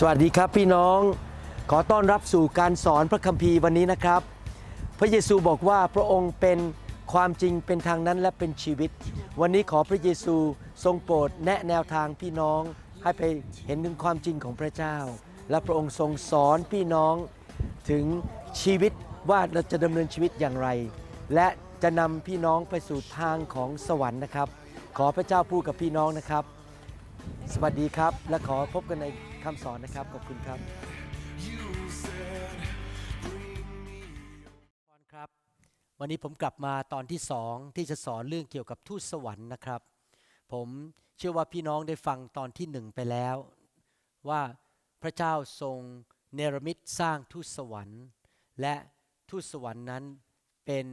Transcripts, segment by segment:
สวัสดีครับพี่น้อง ขอต้อนรับสู่การสอนพระคัมภีร์วันนี้นะครับ พระเยซูบอกว่าพระองค์เป็นความจริงเป็นทางนั้นและเป็นชีวิต วันนี้ขอพระเยซูทรงโปรดแนะแนวทางพี่น้อง ให้ไปเห็นถึงความจริงของพระเจ้า และพระองค์ทรงสอนพี่น้องถึงชีวิตว่าเราจะดำเนินชีวิตอย่างไร และจะนำพี่น้องไปสู่ทางของสวรรค์นะครับ ขอพระเจ้าพูดกับพี่น้องนะครับ สวัสดีครับและขอพบกันใน คำสอนนะครับ ขอบคุณครับครับ วันนี้ผมกลับมาตอนที่สองที่จะสอนเรื่องเกี่ยวกับทูตสวรรค์นะครับ ผมเชื่อว่าพี่น้องได้ฟังตอนที่หนึ่งไปแล้ว ว่าพระเจ้าทรงเนรมิตสร้างทูตสวรรค์ และทูตสวรรค์นั้นเป็น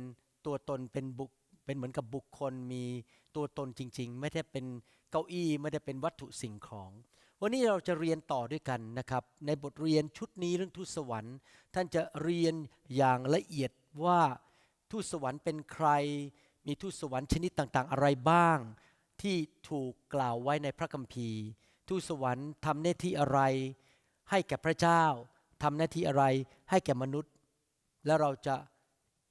ตัวตนเป็นบุคเป็นเหมือนกับบุคคลมีตัวตนจริง ๆ ไม่ได้เป็นเก้าอี้ไม่ได้เป็นวัตถุสิ่งของ วันนี้เราจะเรียนต่อด้วยกันนะครับ ในบทเรียนชุดนี้เรื่องทูตสวรรค์ ท่านจะเรียนอย่างละเอียดว่าทูตสวรรค์เป็นใคร มีทูตสวรรค์ชนิดต่างๆ อะไรบ้าง ที่ถูกกล่าวไว้ในพระคัมภีร์ ทูตสวรรค์ทำหน้าที่อะไร ให้แก่พระเจ้าทำหน้าที่อะไรให้แก่มนุษย์ และเราจะ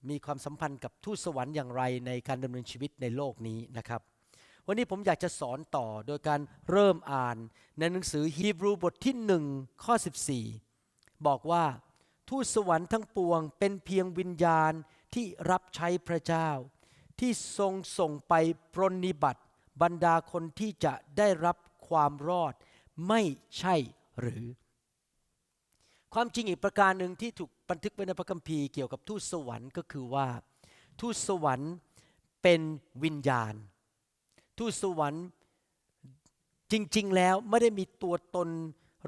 มีความสัมพันธ์กับทูตสวรรค์อย่างไรในการดำเนินชีวิตในโลกนี้นะครับ วันนี้ผมอยากจะสอนต่อโดยการเริ่มอ่านในหนังสือฮีบรูบทที่หนึ่งข้อ 14 บอกว่าทูตสวรรค์ทั้งปวงเป็นเพียงวิญญาณที่รับใช้พระเจ้า ที่ทรงส่งไปปรนนิบัติ บรรดาคนที่จะได้รับความรอดไม่ใช่หรือ ความจริงอีกประการหนึ่งที่ถูกบันทึกไว้ในพระคัมภีร์เกี่ยวกับทูตสวรรค์ก็คือว่า ทูตสวรรค์เป็นวิญญาณ ทูตสวรรค์จริง ๆ แล้วไม่ได้มีตัวตน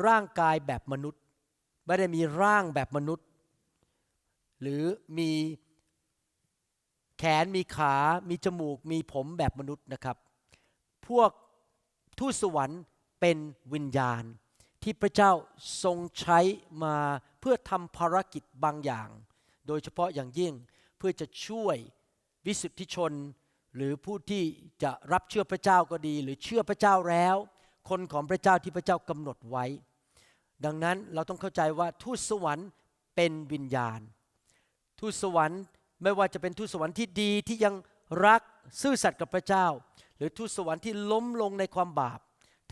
ร่างกายแบบมนุษย์ ไม่ได้มีร่างแบบมนุษย์ หรือมีแขนมีขา มีจมูก มีผมแบบมนุษย์นะครับ พวกทูตสวรรค์เป็นวิญญาณที่พระเจ้าทรงใช้มาเพื่อทำภารกิจบางอย่าง โดยเฉพาะอย่างยิ่งเพื่อจะช่วยวิสุทธิชน หรือผู้ที่จะรับเชื่อพระเจ้าก็ดี หรือเชื่อพระเจ้าแล้ว คนของพระเจ้าที่พระเจ้ากำหนดไว้ ดังนั้นเราต้องเข้าใจว่าทูตสวรรค์เป็นวิญญาณ ทูตสวรรค์ไม่ว่าจะเป็นทูตสวรรค์ที่ดีที่ยังรักซื่อสัตย์กับพระเจ้า หรือทูตสวรรค์ที่ล้มลงในความบาป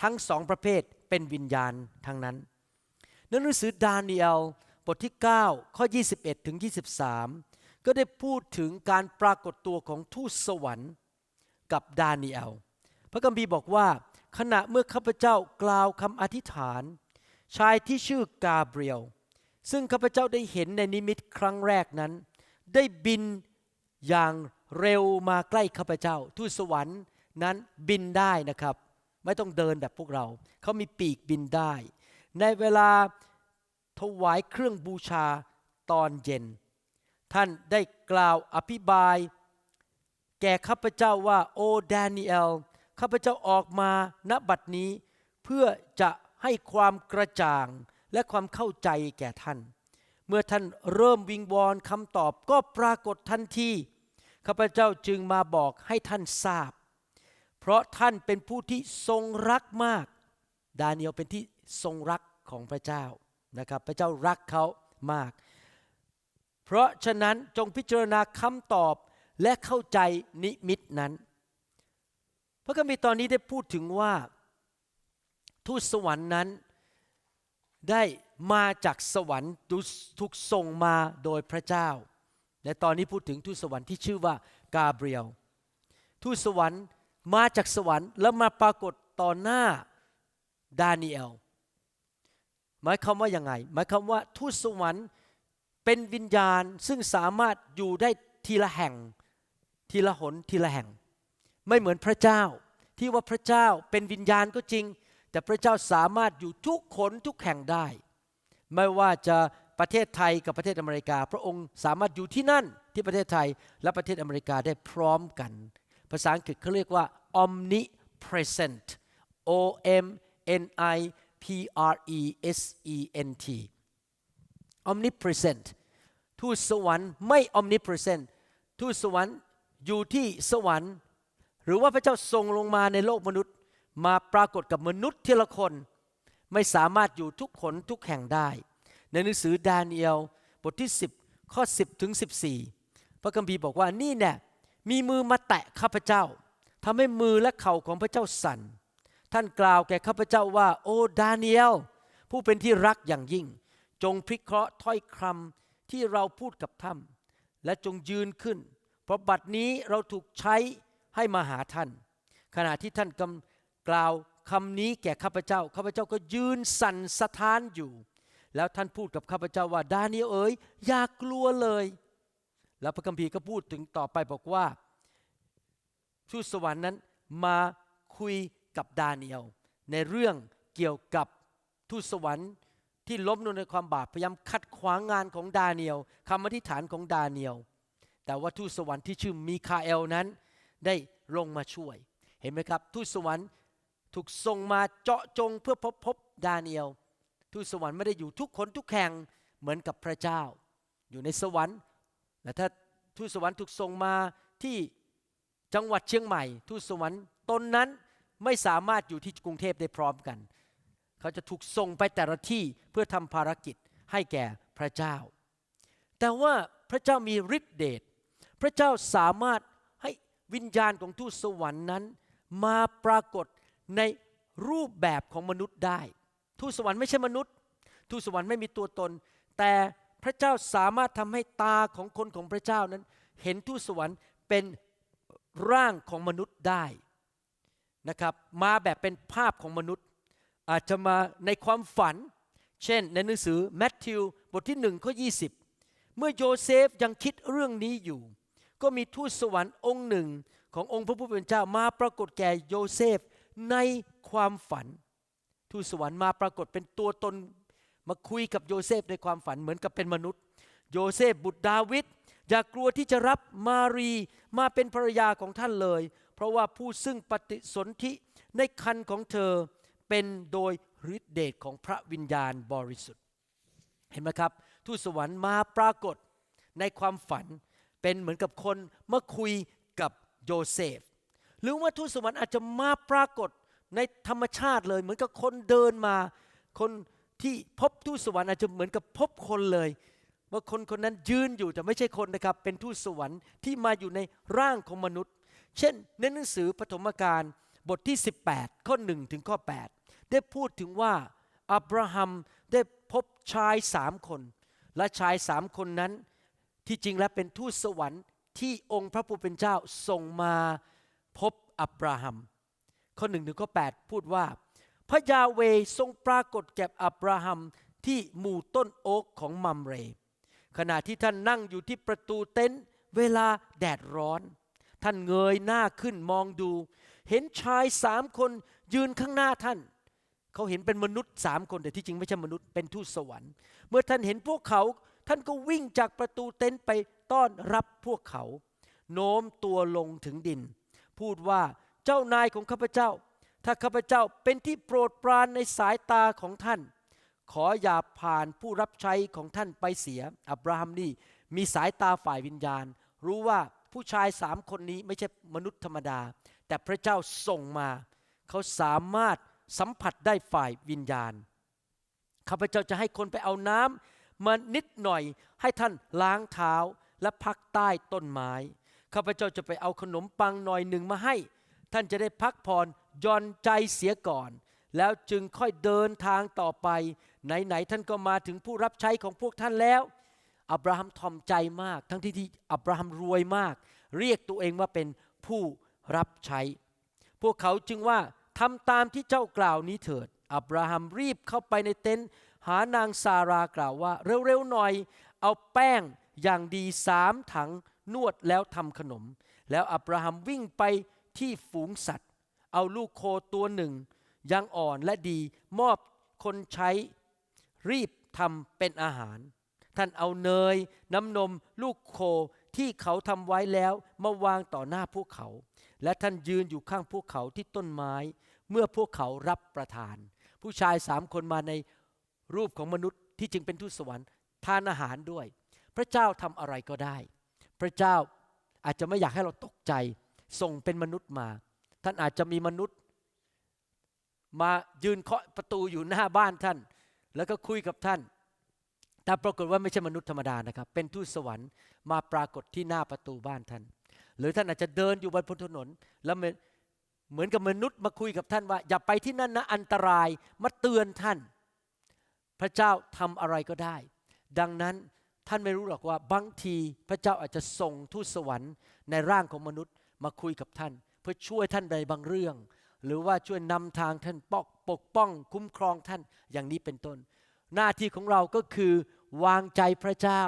ทั้งสองประเภทเป็นวิญญาณทั้งนั้นในหนังสือดาเนียลบทที่ 9 ข้อ 21 ถึง 23 ก็ได้พูดถึงการปรากฏตัวของทูตสวรรค์กับดาเนียลพระคัมภีร์บอกว่า ขณะเมื่อข้าพเจ้ากล่าวคำอธิษฐาน ชายที่ชื่อกาเบรียล ซึ่งข้าพเจ้าได้เห็นในนิมิตครั้งแรกนั้น ได้บินอย่างเร็วมาใกล้ข้าพเจ้า ทูตสวรรค์นั้นบินได้นะครับ ไม่ต้องเดินแบบพวกเรา เขามีปีกบินได้ ในเวลาถวายเครื่องบูชาตอนเย็น ท่านได้กล่าวอภิบาย แก่ข้าพเจ้าว่าโอ้ดานิเอลข้าพเจ้าออกมาณบัดนี้ เพื่อจะให้ความกระจ่างและความเข้าใจแก่ท่าน เมื่อท่านเริ่มวิงวอนคำตอบก็ปรากฏทันทีข้าพเจ้าจึงมาบอกให้ท่านทราบ เพราะท่านเป็นผู้ที่ทรงรักมาก ดาเนียลเป็นที่ทรงรักของพระเจ้านะครับ พระเจ้ารักเขามาก เพราะฉะนั้นจงพิจารณาคำตอบและเข้าใจนิมิตนั้น พระคัมภีร์ตอนนี้ได้พูดถึงว่าทูตสวรรค์นั้นได้มาจากสวรรค์ถูกส่งมาโดยพระเจ้า และตอนนี้พูดถึงทูตสวรรค์ที่ชื่อว่ากาเบรียลทูตสวรรค์มาจากสวรรค์แล้วมาปรากฏต่อหน้าดาเนียลหมายความว่ายังไง หมายความว่าทูตสวรรค์ เป็นวิญญาณซึ่งสามารถอยู่ได้ทีละแห่ง ทีละหนทีละแห่ง ไม่เหมือนพระเจ้า ที่ว่าพระเจ้าเป็นวิญญาณก็จริง แต่พระเจ้าสามารถอยู่ทุกขนทุกแห่งได้ ไม่ว่าจะประเทศไทยกับประเทศอเมริกา พระองค์สามารถอยู่ที่นั่นที่ประเทศไทยและประเทศอเมริกาได้พร้อมกัน ภาษาอังกฤษเขาเรียกว่า omnipresent o m n i p r e s e n t omnipresent ทูตสวรรค์ไม่ omnipresent ทูตสวรรค์อยู่ที่สวรรค์ หรือว่าพระเจ้าทรงลงมาในโลกมนุษย์ มาปรากฏกับมนุษย์ทีละคน ไม่สามารถอยู่ทุกขนทุกแห่งได้ ในหนังสือดาเนียลบทที่ 10 ข้อ 10 ถึง 14 พระคัมภีร์บอกว่านี่แน่มีมือมาแตะข้าพเจ้าทำให้มือและเข่าของพระเจ้าสั่นท่านกล่าวแก่ข้าพเจ้าว่า โอ้ดาเนียลผู้เป็นที่รักอย่างยิ่ง จงพิเคราะห์ถ้อยคำที่เราพูดกับท่านและจงยืนขึ้น เพราะบัดนี้เราถูกใช้ให้มาหาท่าน ขณะที่ท่านกำกล่าวคำนี้แก่ข้าพเจ้าข้าพเจ้าก็ยืนสั่นสะท้านอยู่ แล้วท่านพูดกับข้าพเจ้าว่าดาเนียลเอ๋ยอย่ากลัวเลย แล้วพระคัมภีร์ก็พูดถึงต่อไปบอกว่าทูตสวรรค์นั้นมาคุยกับดาเนียลในเรื่องเกี่ยวกับทูตสวรรค์ ที่ล้มลงในความบาปพยายามขัดขวางงานของดาเนียลคำอธิษฐานของดาเนียลแต่ว่าทูตสวรรค์ที่ชื่อมีคาเอลนั้น ได้ลงมาช่วย เห็นไหมครับ ทูตสวรรค์ถูกส่งมาเจาะจงเพื่อพบพบดาเนียลทูตสวรรค์ไม่ได้อยู่ทุกคนทุกแห่งเหมือนกับพระเจ้า อยู่ในสวรรค์และถ้าทูตสวรรค์ถูกส่งมาที่จังหวัดเชียงใหม่ ทูตสวรรค์ตนนั้นไม่สามารถอยู่ที่กรุงเทพได้พร้อมกัน เขาจะถูกส่งไปแต่ละที่เพื่อทำภารกิจให้แก่พระเจ้า แต่ว่าพระเจ้ามีฤทธิเดช พระเจ้าสามารถให้วิญญาณของทูตสวรรค์นั้น มาปรากฏในรูปแบบของมนุษย์ได้ ทูตสวรรค์ไม่ใช่มนุษย์ ทูตสวรรค์ไม่มีตัวตน แต่พระเจ้าสามารถทำให้ตาของคนของพระเจ้านั้น เห็นทูตสวรรค์เป็นร่างของมนุษย์ได้นะครับ มาแบบเป็นภาพของมนุษย์ อาจจะมาในความฝัน เช่นในหนังสือแมทธิวบทที่หนึ่งข้อยีเมื่อโยเซฟยังคิดเรื่องนี้อยู่ ก็มีทูตสวรรค์องค์หนึ่งขององค์พระผู้เป็นเจ้ามาปรากฏแก่โยเซฟในความฝัน ทูตสวรรค์มาปรากฏเป็นตัวตนมาคุยกับโยเซฟในความฝันเหมือนกับเป็นมนุษย์ โยเซฟบุตรดาวิดอย่ากลัวที่จะรับมารีมาเป็นภรรยาของท่านเลย เพราะว่าผู้ซึ่งปฏิสนธิในคันของเธอ เป็นโดยฤทธิเดชของพระวิญญาณบริสุทธิ์ เห็นไหมครับ ทูตสวรรค์มาปรากฏในความฝันเป็นเหมือนกับคนมาคุยกับโยเซฟ หรือว่าทูตสวรรค์อาจจะมาปรากฏในธรรมชาติเลย เหมือนกับคนเดินมา คนที่พบทูตสวรรค์อาจจะเหมือนกับพบคนเลยว่าคนคนนั้นยืนอยู่แต่ไม่ใช่คนนะครับ เป็นทูตสวรรค์ที่มาอยู่ในร่างของมนุษย์ เช่นในหนังสือปฐมกาลบทที่ 18 ข้อ 1 ถึงข้อ8 ได้พูดถึงว่าอับราฮัมได้พบชายสามคน และชายสามคนนั้นที่จริงแล้วเป็นทูตสวรรค์ที่องค์พระผู้เป็นเจ้าส่งมาพบอับราฮัม ข้อหนึ่งถึงข้อ8พูดว่า พระยาเวทรงปรากฏแก่อับราฮัมที่หมู่ต้นโอ๊กของมัมเร ขณะที่ท่านนั่งอยู่ที่ประตูเต็นท์เวลาแดดร้อน ท่านเงยหน้าขึ้นมองดู เห็นชายสามคนยืนข้างหน้าท่าน เขาเห็นเป็นมนุษย์สามคนแต่ที่จริงไม่ใช่มนุษย์เป็นทูตสวรรค์ เมื่อท่านเห็นพวกเขา ท่านก็วิ่งจากประตูเต็นท์ไปต้อนรับพวกเขา โน้มตัวลงถึงดิน พูดว่าเจ้านายของข้าพเจ้า ถ้าข้าพเจ้าเป็นที่โปรดปรานในสายตาของท่าน ขออย่าผ่านผู้รับใช้ของท่านไปเสีย อับราฮัมนี่มีสายตาฝ่ายวิญญาณ รู้ว่าผู้ชายสามคนนี้ไม่ใช่มนุษย์ธรรมดา แต่พระเจ้าส่งมา เขาสามารถ สัมผัสได้ฝ่ายวิญญาณ ข้าพเจ้าจะให้คนไปเอาน้ำมานิดหน่อยให้ท่านล้างเท้าและพักใต้ต้นไม้ ข้าพเจ้าจะไปเอาขนมปังหน่อยหนึ่งมาให้ ท่านจะได้พักผ่อนย่อนใจเสียก่อน แล้วจึงค่อยเดินทางต่อไป ไหนๆท่านก็มาถึงผู้รับใช้ของพวกท่านแล้ว อับราฮัมทอมใจมาก ทั้งที่ที่อับราฮัมรวยมาก เรียกตัวเองว่าเป็นผู้รับใช้ พวกเขาจึงว่า ทำตามที่เจ้ากล่าวนี้เถิด อับราฮัมรีบเข้าไปในเต็นท์หานางซารากล่าวว่า เร็วๆหน่อย เอาแป้งอย่างดีสามถังนวดแล้วทำขนม แล้วอับราฮัมวิ่งไปที่ฝูงสัตว์ เอาลูกโคตัวหนึ่ง ยังอ่อนและดีมอบคนใช้ รีบทำเป็นอาหาร ท่านเอาเนย น้ำนม ลูกโคที่เขาทำไว้แล้วมาวางต่อหน้าพวกเขา และท่านยืนอยู่ข้างพวกเขาที่ต้นไม้ เมื่อพวกเขารับประทาน ผู้ชายสามคนมาในรูปของมนุษย์ที่จึงเป็นทูตสวรรค์ทานอาหารด้วย พระเจ้าทำอะไรก็ได้ พระเจ้าอาจจะไม่อยากให้เราตกใจ ส่งเป็นมนุษย์มา ท่านอาจจะมีมนุษย์ มายืนเคาะประตูอยู่หน้าบ้านท่าน แล้วก็คุยกับท่าน แต่ปรากฏว่าไม่ใช่มนุษย์ธรรมดานะครับ เป็นทูตสวรรค์มาปรากฏที่หน้าประตูบ้านท่าน หรือท่านอาจจะเดินอยู่บนถนน แล้วเหมือนกับมนุษย์มาคุยกับท่านว่า อย่าไปที่นั่นนะอันตรายมาเตือนท่าน พระเจ้าทำอะไรก็ได้ ดังนั้นท่านไม่รู้หรอกว่าบางทีพระเจ้าอาจจะส่งทูตสวรรค์ในร่างของมนุษย์มาคุยกับท่าน เพื่อช่วยท่านในบางเรื่อง หรือว่าช่วยนำทางท่านปกปกป้องคุ้มครองท่านอย่างนี้เป็นต้น หน้าที่ของเราก็คือวางใจพระเจ้า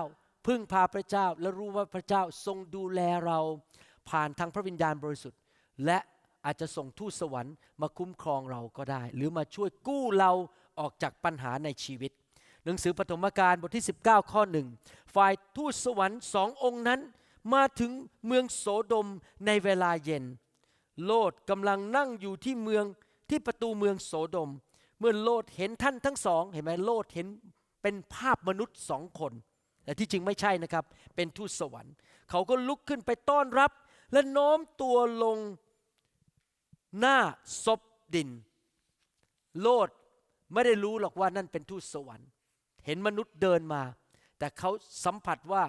พึ่งพาพระเจ้าและรู้ว่าพระเจ้าทรงดูแลเราผ่านทางพระวิญญาณบริสุทธิ์ และอาจจะส่งทูตสวรรค์มาคุ้มครองเราก็ได้ หรือมาช่วยกู้เราออกจากปัญหาในชีวิต หนังสือปฐมกาลบทที่ 19 ข้อหนึ่งฝ่ายทูตสวรรค์สององค์นั้น มาถึงเมืองโสดมในเวลาเย็น โลดกำลังนั่งอยู่ที่เมืองที่ประตูเมืองโสดม เมื่อโลดเห็นท่านทั้งสอง เห็นไหมโลดเห็นเป็นภาพมนุษย์สองคน แต่ที่จริงไม่ใช่นะครับ เป็นทูตสวรรค์ เขาก็ลุกขึ้นไปต้อนรับ และโน้มตัวลงหน้าศพดิน โลดไม่ได้รู้หรอกว่านั่นเป็นทูตสวรรค์ เห็นมนุษย์เดินมา แต่เขาสัมผัสว่า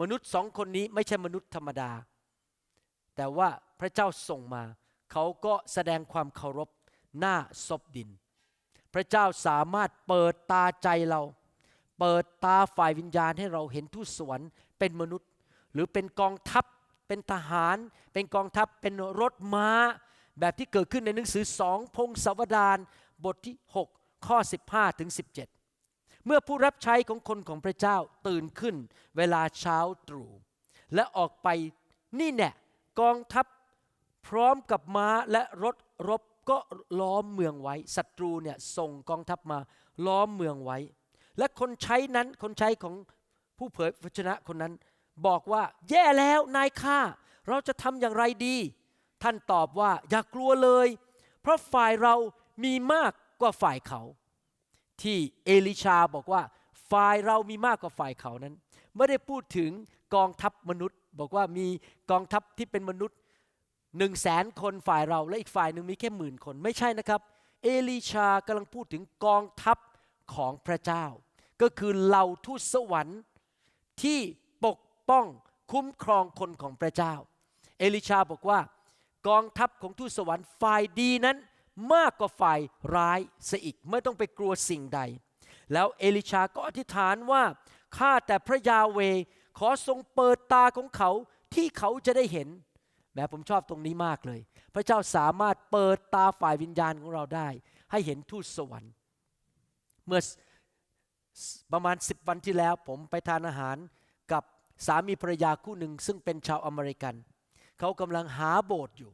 มนุษย์สองคนนี้ไม่ใช่มนุษย์ธรรมดา แต่ว่าพระเจ้าส่งมา เขาก็แสดงความเคารพหน้าศพดิน พระเจ้าสามารถเปิดตาใจเรา เปิดตาฝ่ายวิญญาณให้เราเห็นทูตสวรรค์เป็นมนุษย์ หรือเป็นกองทัพเป็นทหาร เป็นกองทัพเป็นรถม้า แบบที่เกิดขึ้นในหนังสือสองพงศาวดารบทที่ 6 ข้อ 15ถึง17 เมื่อผู้รับใช้ของคนของพระเจ้าตื่นขึ้นเวลาเช้าตรู่และออกไปนี่แน่กองทัพพร้อมกับม้าและรถรบก็ล้อมเมืองไว้ศัตรูเนี่ยส่งกองทัพมาล้อมเมืองไว้ และคนใช้นั้นคนใช้ของผู้เผยพระชนะคนนั้น บอกว่า แย่แล้วนายข้าเราจะทำอย่างไรดี ท่านตอบว่าอย่ากลัวเลย เพราะฝ่ายเรามีมากกว่าฝ่ายเขา ที่เอลิชาบอกว่า ฝ่ายเรามีมากกว่าฝ่ายเขานั้น ไม่ได้พูดถึงกองทัพมนุษย์ บอกว่ามีกองทัพที่เป็นมนุษย์หนึ่งแสนคนฝ่ายเราและอีกฝ่ายหนึ่งมีแค่หมื่นคนไม่ใช่นะครับ เอลิชากำลังพูดถึงกองทัพของพระเจ้า ก็คือเหล่าทูตสวรรค์ที่ปกป้องคุ้มครองคนของพระเจ้า เอลิชาบอกว่ากองทัพของทูตสวรรค์ฝ่ายดีนั้นมากกว่าฝ่ายร้ายเสียอีกไม่ต้องไปกลัวสิ่งใด แล้วเอลิชาก็อธิษฐานว่าข้าแต่พระยาเวขอทรงเปิดตาของเขาที่เขาจะได้เห็นแม้ผมชอบตรงนี้มากเลย พระเจ้าสามารถเปิดตาฝ่ายวิญญาณของเราได้ ให้เห็นทูตสวรรค์ เมื่อ ประมาณสิบวันที่แล้ว ผมไปทานอาหารกับสามีภรรยาคู่หนึ่ง ซึ่งเป็นชาวอเมริกัน เขากำลังหาโบสถ์อยู่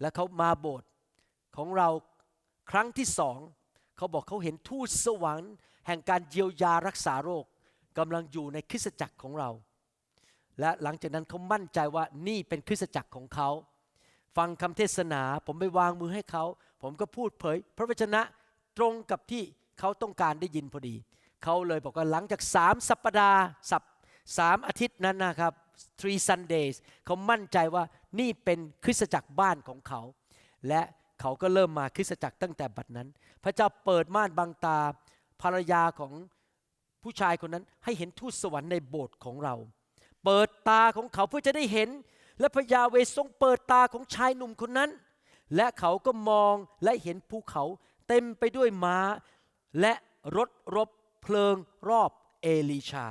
และเขามาโบสถ์ของเราครั้งที่สองเขาบอกเขาเห็นทูตสวรรค์แห่งการเยียวยารักษาโรคกำลังอยู่ในคริสตจักรของเรา และหลังจากนั้นเขามั่นใจว่านี่เป็นคริสตจักรของเขาฟังคำเทศนา ผมไปวางมือให้เขา ผมก็พูดเผย พระวจนะตรงกับที่เขาต้องการได้ยินพอดี เขาเลยบอกว่าหลังจากสามสัปดาห์สัปสามอาทิตย์นั้นนะครับ three Sundays เขามั่นใจว่านี่เป็นคริสตจักรบ้านของเขา และเขาก็เริ่มมาคริสตจักรตั้งแต่บัดนั้น พระเจ้าเปิดม่านบังตาภรรยาของผู้ชายคนนั้นให้เห็นทูตสวรรค์ในโบสถ์ของเรา เปิดตาของเขาเพื่อจะได้เห็น และพระยาเวทรงเปิดตาของชายหนุ่มคนนั้น และเขาก็มองและเห็นภูเขาเต็มไปด้วยม้า และรถรบ เพลิงรอบเอลีชา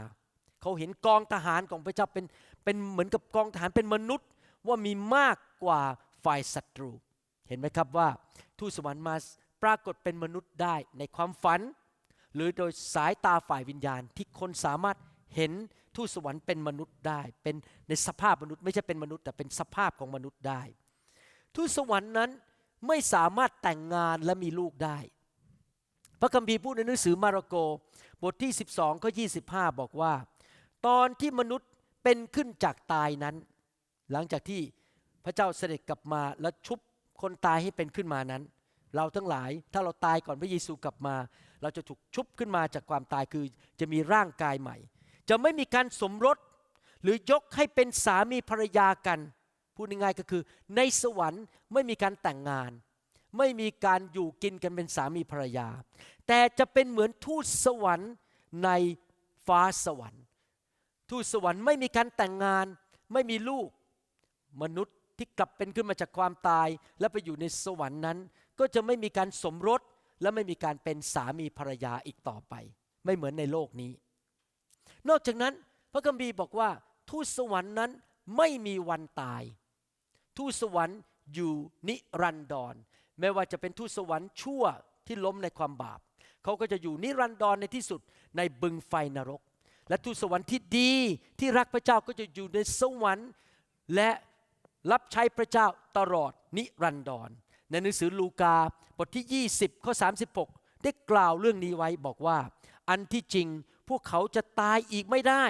เขาเห็นกองทหารของพระเจ้าเป็นเป็นเหมือนกับกองทหารเป็นมนุษย์ว่ามีมากกว่าฝ่ายศัตรู เห็นไหมครับว่าทูตสวรรค์มาปรากฏเป็นมนุษย์ได้ในความฝัน หรือโดยสายตาฝ่ายวิญญาณที่คนสามารถเห็นทูตสวรรค์เป็นมนุษย์ได้ เป็นในสภาพมนุษย์ไม่ใช่เป็นมนุษย์แต่เป็นสภาพของมนุษย์ได้ ทูตสวรรค์นั้นไม่สามารถแต่งงานและมีลูกได้ พระคัมภีร์พูดในหนังสือมาระโก บทที่ 12ข้อ25 บอกว่า ตอนที่มนุษย์เป็นขึ้นจากตายนั้น หลังจากที่พระเจ้าเสด็จกลับมาแล้วชุบคนตายให้เป็นขึ้นมานั้น เราทั้งหลายถ้าเราตายก่อนพระเยซูกลับมา เราจะถูกชุบขึ้นมาจากความตายคือจะมีร่างกายใหม่ จะไม่มีการสมรสหรือยกให้เป็นสามีภรรยากันพูดง่ายๆก็คือในสวรรค์ไม่มีการแต่งงาน ไม่มีการอยู่กินกันเป็นสามีภรรยา แต่จะเป็นเหมือนทูตสวรรค์ในฟ้าสวรรค์ ทูตสวรรค์ไม่มีการแต่งงานไม่มีลูก มนุษย์ที่กลับเป็นขึ้นมาจากความตาย และไปอยู่ในสวรรค์นั้น ก็จะไม่มีการสมรสและไม่มีการเป็นสามีภรรยาอีกต่อไป ไม่เหมือนในโลกนี้ นอกจากนั้นพระคัมภีร์บอกว่า ทูตสวรรค์นั้นไม่มีวันตาย ทูตสวรรค์อยู่นิรันดร ไม่ว่าจะเป็นทูตสวรรค์ชั่วที่ล้มในความบาป เขาก็จะอยู่นิรันดรในที่สุดในบึงไฟนรก และทูตสวรรค์ที่ดีที่รักพระเจ้าก็จะอยู่ในสวรรค์และรับใช้พระเจ้าตลอดนิรันดร ในหนังสือลูกาบทที่ 20ข้อ36 ได้กล่าวเรื่องนี้ไว้บอกว่า อันที่จริงพวกเขาจะตายอีกไม่ได้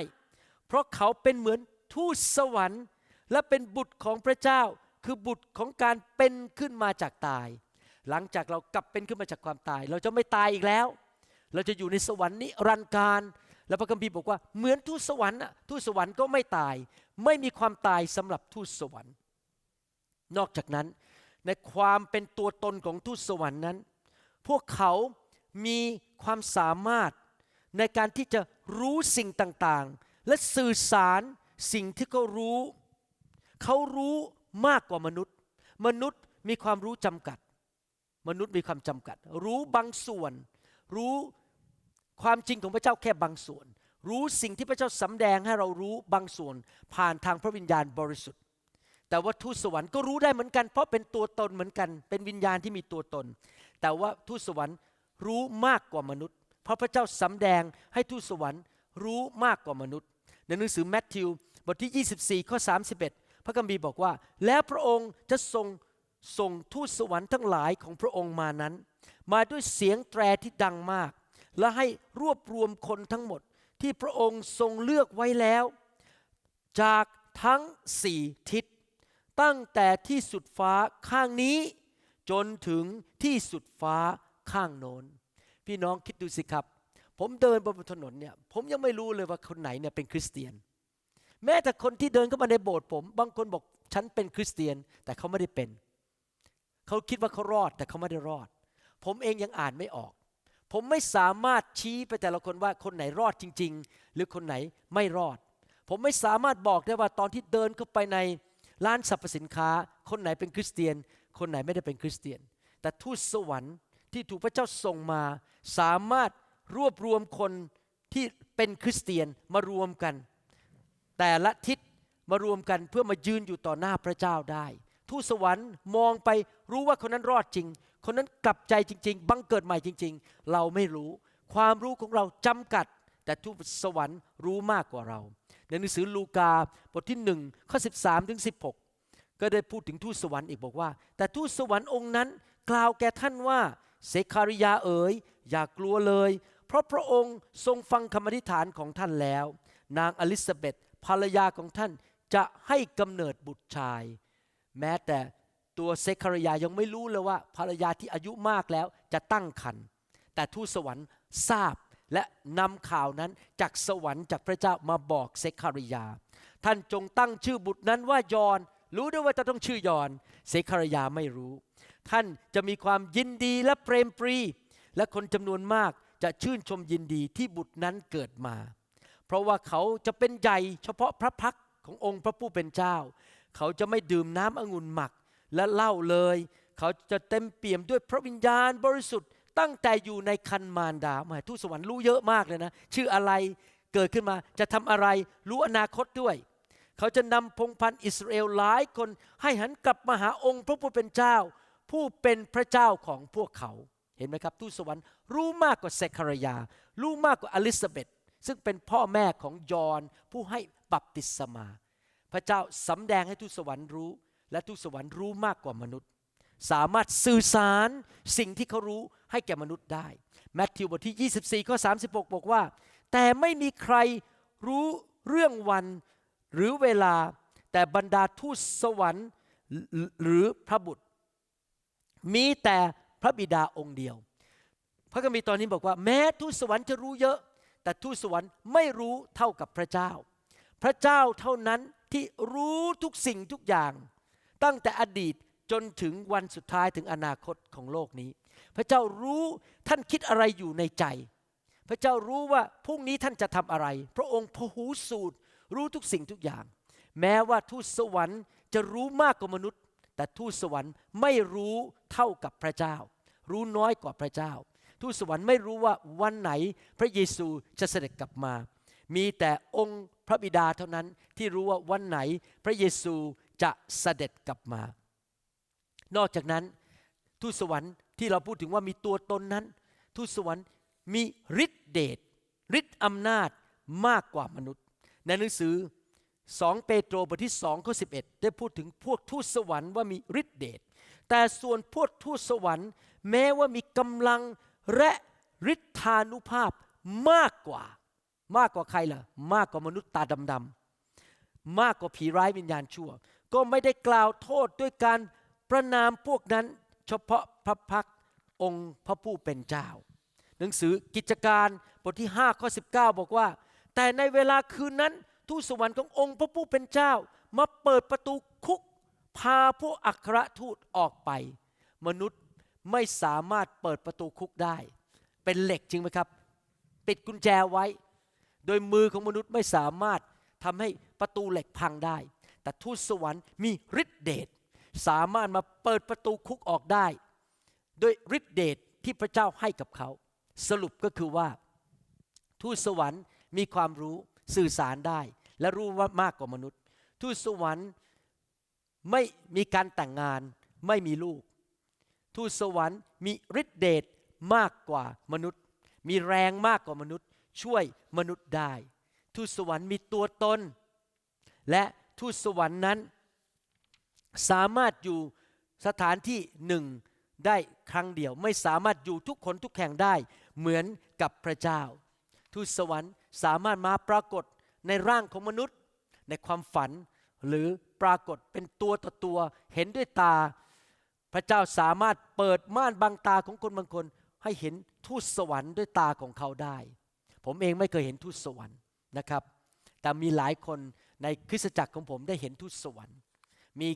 เพราะเขาเป็นเหมือนทูตสวรรค์ และเป็นบุตรของพระเจ้า คือบุตรของการเป็นขึ้นมาจากตาย หลังจากเรากลับเป็นขึ้นมาจากความตาย เราจะไม่ตายอีกแล้ว เราจะอยู่ในสวรรค์นิรันดร์การ แล้วพระคัมภีร์บอกว่าเหมือนทูตสวรรค์น่ะทูตสวรรค์ก็ไม่ตาย ไม่มีความตายสำหรับทูตสวรรค์ นอกจากนั้นในความเป็นตัวตนของทูตสวรรค์นั้น พวกเขามีความสามารถในการที่จะรู้สิ่งต่างๆ และสื่อสารสิ่งที่เขารู้ เขารู้ มากกว่ามนุษย์ มนุษย์มีความรู้จำกัด มนุษย์มีความจำกัด รู้บางส่วน รู้ความจริงของพระเจ้าแค่บางส่วน รู้สิ่งที่พระเจ้าสำแดงให้เรารู้บางส่วน ผ่านทางพระวิญญาณบริสุทธิ์ แต่ว่าทูตสวรรค์ก็รู้ได้เหมือนกัน เพราะเป็นตัวตนเหมือนกัน เป็นวิญญาณที่มีตัวตน แต่ว่าทูตสวรรค์รู้มากกว่ามนุษย์ เพราะพระเจ้าสำแดงให้ทูตสวรรค์รู้มากกว่ามนุษย์ในหนังสือแมทธิวบทที่ 24 ข้อ 31 พระคัมภีร์บอกว่า แล้วพระองค์จะทรงส่งทูตสวรรค์ทั้งหลายของพระองค์มานั้น มาด้วยเสียงแตรที่ดังมาก และให้รวบรวมคนทั้งหมดที่พระองค์ทรงเลือกไว้แล้ว จากทั้งสี่ทิศ ตั้งแต่ที่สุดฟ้าข้างนี้ จนถึงที่สุดฟ้าข้างโน้น พี่น้องคิดดูสิครับ ผมเดินบนถนนเนี่ยผมยังไม่รู้เลยว่าคนไหนเนี่ยเป็นคริสเตียน แม้แต่คนที่เดินเข้ามาในโบสถ์ผม บางคนบอกฉันเป็นคริสเตียนแต่เขาไม่ได้เป็น เขาคิดว่าเขารอดแต่เขาไม่ได้รอด ผมเองยังอ่านไม่ออก ผมไม่สามารถชี้ไปแต่ละคนว่าคนไหนรอดจริง ๆ หรือคนไหนไม่รอด ผมไม่สามารถบอกได้ว่าตอนที่เดินเข้าไปในร้านสรรพสินค้า คนไหนเป็นคริสเตียน คนไหนไม่ได้เป็นคริสเตียน แต่ทูตสวรรค์ที่ถูกพระเจ้าส่งมา สามารถรวบรวมคนที่เป็นคริสเตียนมารวมกัน แต่ละทิศมารวมกันเพื่อมายืนอยู่ต่อหน้าพระเจ้าได้ ทูตสวรรค์มองไปรู้ว่าคนนั้นรอดจริง คนนั้นกลับใจจริง ๆ บังเกิดใหม่จริง ๆ เราไม่รู้ ความรู้ของเราจำกัด แต่ทูตสวรรค์รู้มากกว่าเรา ในหนังสือลูกาบทที่หนึ่งข้อ13ถึง16ก็ได้พูดถึงทูตสวรรค์อีกบอกว่า แต่ทูตสวรรค์องค์นั้น กล่าวแก่ท่านว่าเซคาริยาเอ๋ยอย่ากลัวเลย เพราะพระองค์ทรงฟังคำอธิษฐานของท่านแล้ว นางอลิซาเบธ ภรรยาของท่านจะให้กำเนิดบุตรชาย แม้แต่ตัวเซคารยายังไม่รู้เลยว่า ภรรยาที่อายุมากแล้วจะตั้งครรภ์แต่ทูตสวรรค์ทราบและนำข่าวนั้นจากสวรรค์จากพระเจ้ามาบอกเซคาริยา ท่านจงตั้งชื่อบุตรนั้นว่ายอน รู้ด้วยว่าจะต้องชื่อยอนเซคารยาไม่รู้ ท่านจะมีความยินดีและเปรมปรี และคนจำนวนมากจะชื่นชมยินดีที่บุตรนั้นเกิดมา เพราะว่าเขาจะเป็นใหญ่เฉพาะพระพักขององค์พระผู้เป็นเจ้า เขาจะไม่ดื่มน้ำองุ่นหมักและเหล้าเลย เขาจะเต็มเปี่ยมด้วยพระวิญญาณบริสุทธิ์ตั้งแต่อยู่ในคันมารดาหมทูตสวรรค์รู้เยอะมากเลยนะ ชื่ออะไรเกิดขึ้นมาจะทำอะไรรู้อนาคตด้วย เขาจะนำพงพันธ์อิสราเอลหลายคนให้หันกลับมาหาองค์พระผู้เป็นเจ้า ผู้เป็นพระเจ้าของพวกเขาเห็นไหมครับทูตสวรรค์รู้มากกว่าเซคารยา รู้มากกว่าอลิซาเบธ ซึ่งเป็นพ่อแม่ของยอนผู้ให้บัพติศมา พระเจ้าสำแดงให้ทูตสวรรค์รู้ และทูตสวรรค์รู้มากกว่ามนุษย์ สามารถสื่อสารสิ่งที่เขารู้ให้แก่มนุษย์ได้แมทธิวบทที่ 24ข้อ36 บอกว่า แต่ไม่มีใครรู้เรื่องวันหรือเวลาแต่บรรดาทูตสวรรค์หรือพระบุตร มีแต่พระบิดาองค์เดียว พระคัมภีร์ตอนนี้บอกว่า แม้ทูตสวรรค์จะรู้เยอะ แต่ทูตสวรรค์ไม่รู้เท่ากับพระเจ้า พระเจ้าเท่านั้นที่รู้ทุกสิ่งทุกอย่าง ตั้งแต่อดีตจนถึงวันสุดท้ายถึงอนาคตของโลกนี้ พระเจ้ารู้ท่านคิดอะไรอยู่ในใจ พระเจ้ารู้ว่าพรุ่งนี้ท่านจะทำอะไร พระองค์พหูสูตรรู้ทุกสิ่งทุกอย่าง แม้ว่าทูตสวรรค์จะรู้มากกว่ามนุษย์ แต่ทูตสวรรค์ไม่รู้เท่ากับพระเจ้า รู้น้อยกว่าพระเจ้า ทูตสวรรค์ไม่รู้ว่าวันไหนพระเยซูจะเสด็จกลับมา มีแต่องค์พระบิดาเท่านั้นที่รู้ว่าวันไหนพระเยซูจะเสด็จกลับมา นอกจากนั้นทูตสวรรค์ที่เราพูดถึงว่ามีตัวตนนั้นทูตสวรรค์มีฤทธิเดชฤทธิอำนาจมากกว่ามนุษย์ ในหนังสือ 2 เปโตรบทที่2ข้อ11 ได้พูดถึงพวกทูตสวรรค์ว่ามีฤทธิเดชแต่ส่วนพวกทูตสวรรค์ แม้ว่ามีกำลัง และฤทธานุภาพมากกว่า มากกว่าใครล่ะ มากกว่ามนุษย์ตาดำๆมากกว่าผีร้ายวิญญาณชั่ว ก็ไม่ได้กล่าวโทษด้วยการประนามพวกนั้นเฉพาะพระพักตร์องค์พระผู้เป็นเจ้า หนังสือกิจการบทที่5ข้อ19 บอกว่า แต่ในเวลาคืนนั้นทูตสวรรค์ขององค์พระผู้เป็นเจ้า มาเปิดประตูคุก พาพวกอัครทูตออกไป มนุษย์ ไม่สามารถเปิดประตูคุกได้ เป็นเหล็กจริงไหมครับ ปิดกุญแจไว้ โดยมือของมนุษย์ไม่สามารถทำให้ประตูเหล็กพังได้ แต่ทูตสวรรค์มีฤทธิเดชสามารถมาเปิดประตูคุกออกได้ด้วยฤทธิเดชที่พระเจ้าให้กับเขา สรุปก็คือว่า ทูตสวรรค์มีความรู้สื่อสารได้ และรู้ว่ามากกว่ามนุษย์ ทูตสวรรค์ไม่มีการแต่งงานไม่มีลูก ทูตสวรรค์มีฤทธิเดชมากกว่ามนุษย์ มีแรงมากกว่ามนุษย์ ช่วยมนุษย์ได้ ทูตสวรรค์มีตัวตน และทูตสวรรค์นั้น สามารถอยู่สถานที่หนึ่งได้ครั้งเดียว ไม่สามารถอยู่ทุกคนทุกแห่งได้เหมือนกับพระเจ้า ทูตสวรรค์สามารถมาปรากฏในร่างของมนุษย์ ในความฝันหรือปรากฏเป็นตัวต่อตัวเห็นด้วยตา พระเจ้าสามารถเปิดม่านบังตาของคนบางคน ให้เห็นทูตสวรรค์ด้วยตาของเขาได้ ผมเองไม่เคยเห็นทูตสวรรค์นะครับ แต่มีหลายคนในคริสตจักรของผมได้เห็นทูตสวรรค์ มี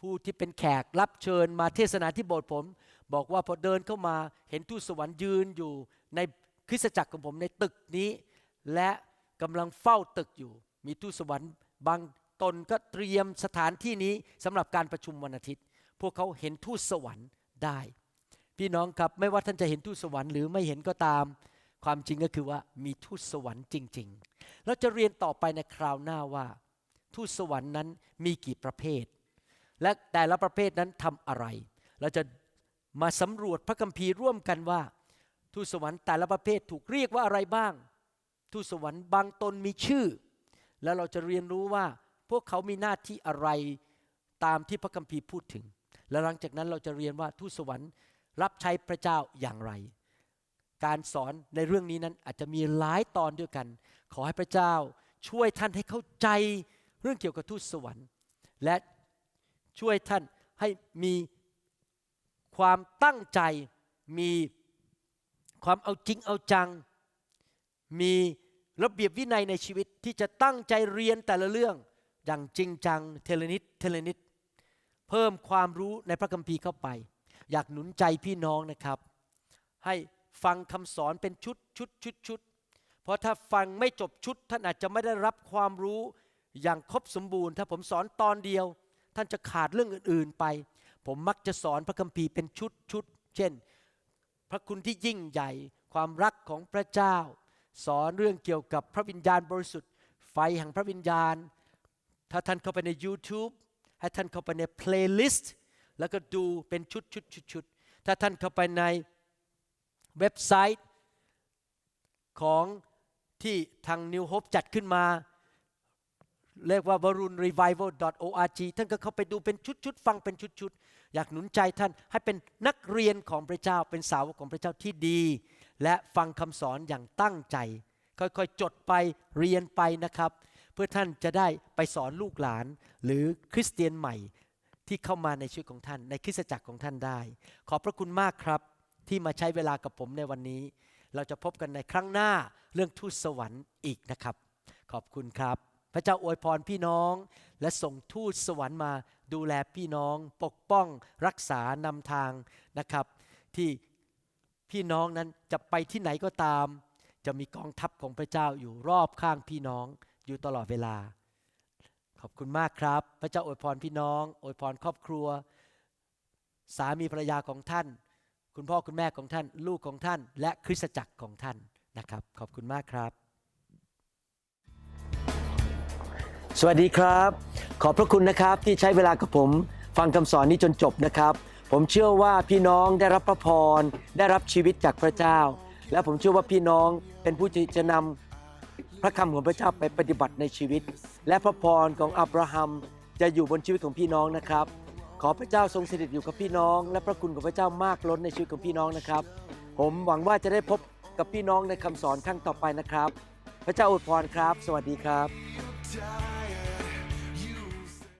ผู้ที่เป็นแขกรับเชิญมาเทศนาที่โบสถ์ผม บอกว่าพอเดินเข้ามาเห็นทูตสวรรค์ยืนอยู่ในคริสตจักรของผมในตึกนี้ และกำลังเฝ้าตึกอยู่ มีทูตสวรรค์บางตนก็เตรียมสถานที่นี้สำหรับการประชุมวันอาทิตย์ พวกเขาเห็นทูตสวรรค์ได้ พี่น้องครับไม่ว่าท่านจะเห็นทูตสวรรค์หรือไม่เห็นก็ตาม ความจริงก็คือว่ามีทูตสวรรค์จริง ๆ เราจะเรียนต่อไปในคราวหน้าว่า ทูตสวรรค์นั้นมีกี่ประเภท และแต่ละประเภทนั้นทำอะไร เราจะมาสำรวจพระคัมภีร์ร่วมกันว่า ทูตสวรรค์แต่ละประเภทถูกเรียกว่าอะไรบ้าง ทูตสวรรค์บางตนมีชื่อ แล้วเราจะเรียนรู้ว่าพวกเขามีหน้าที่อะไรตามที่พระคัมภีร์พูดถึง และหลังจากนั้นเราจะเรียนว่าทูตสวรรค์ รับใช้พระเจ้าอย่างไร การสอนในเรื่องนี้นั้นอาจจะมีหลายตอนด้วยกัน ขอให้พระเจ้าช่วยท่านให้เข้าใจเรื่องเกี่ยวกับทูตสวรรค์ และช่วยท่านให้มีความตั้งใจมีความเอาจริงเอาจัง มีระเบียบวินัยในชีวิตที่จะตั้งใจเรียนแต่ละเรื่องอย่างจริงจังเทเลนิดเทเลนิด เพิ่มความรู้ในพระคัมภีร์เข้าไป อยากหนุนใจพี่น้องนะครับ ให้ฟังคำสอนเป็นชุดชุดชุดชุดเพราะถ้าฟังไม่จบชุด ท่านอาจจะไม่ได้รับความรู้อย่างครบสมบูรณ์ ถ้าผมสอนตอนเดียว ท่านจะขาดเรื่องอื่น ๆไป ผมมักจะสอนพระคัมภีร์เป็นชุดชุดเช่น พระคุณที่ยิ่งใหญ่ ความรักของพระเจ้า สอนเรื่องเกี่ยวกับพระวิญญาณบริสุทธิ์ ไฟแห่งพระวิญญาณ ถ้าท่านเข้าไปใน YouTube ให้ท่านเข้าไปในเพลย์ลิสต์แล้วก็ดูเป็นชุดชุดชุดชุดถ้าท่านเข้าไปในเว็บไซต์ของที่ทาง New Hope จัดขึ้นมา เรียกว่า varunrevival.org ท่านก็เข้าไปดูเป็นชุดๆ ฟังเป็นชุดๆ อยากหนุนใจท่านให้เป็นนักเรียนของพระเจ้า เป็นสาวกของพระเจ้าที่ดี และฟังคำสอนอย่างตั้งใจ ค่อยๆ จดไปเรียนไปนะครับ เพื่อท่านจะได้ไปสอนลูกหลาน หรือคริสเตียนใหม่ที่เข้ามาในชีวิตของท่าน ในคริสตจักรของท่านได้ ขอบพระคุณมากครับที่มาใช้เวลากับผมในวันนี้ เราจะพบกันในครั้งหน้าเรื่องทูตสวรรค์อีกนะครับ ขอบคุณครับ พระเจ้าอวยพรพี่น้อง และส่งทูตสวรรค์มาดูแลพี่น้อง ปกป้องรักษานำทางนะครับ ที่พี่น้องนั้นจะไปที่ไหนก็ตาม จะมีกองทัพของพระเจ้าอยู่รอบข้างพี่น้อง อยู่ตลอดเวลา ขอบคุณมากครับ พระเจ้าอวยพรพี่น้องอวยพรครอบครัว สามีภรรยาของท่าน คุณพ่อคุณแม่ของท่าน ลูกของท่าน และคริสตจักรของท่านนะครับ ขอบคุณมากครับ สวัสดีครับ ขอบพระคุณนะครับที่ใช้เวลากับผมฟังคำสอนนี้จนจบนะครับ ผมเชื่อว่าพี่น้องได้รับพระพร ได้รับชีวิตจากพระเจ้า และผมเชื่อว่าพี่น้องเป็นผู้ที่จะนำ พระคำของพระเจ้าไปปฏิบัติในชีวิต และพระพรของอับราฮัมจะอยู่บนชีวิตของพี่น้องนะครับ ขอพระเจ้าทรงสถิตอยู่กับพี่น้อง และพระคุณของพระเจ้ามากล้นในชีวิตของพี่น้องนะครับ ผมหวังว่าจะได้พบกับพี่น้องในคำสอนครั้งต่อไปนะครับ พระเจ้าอวยพรครับ สวัสดีครับ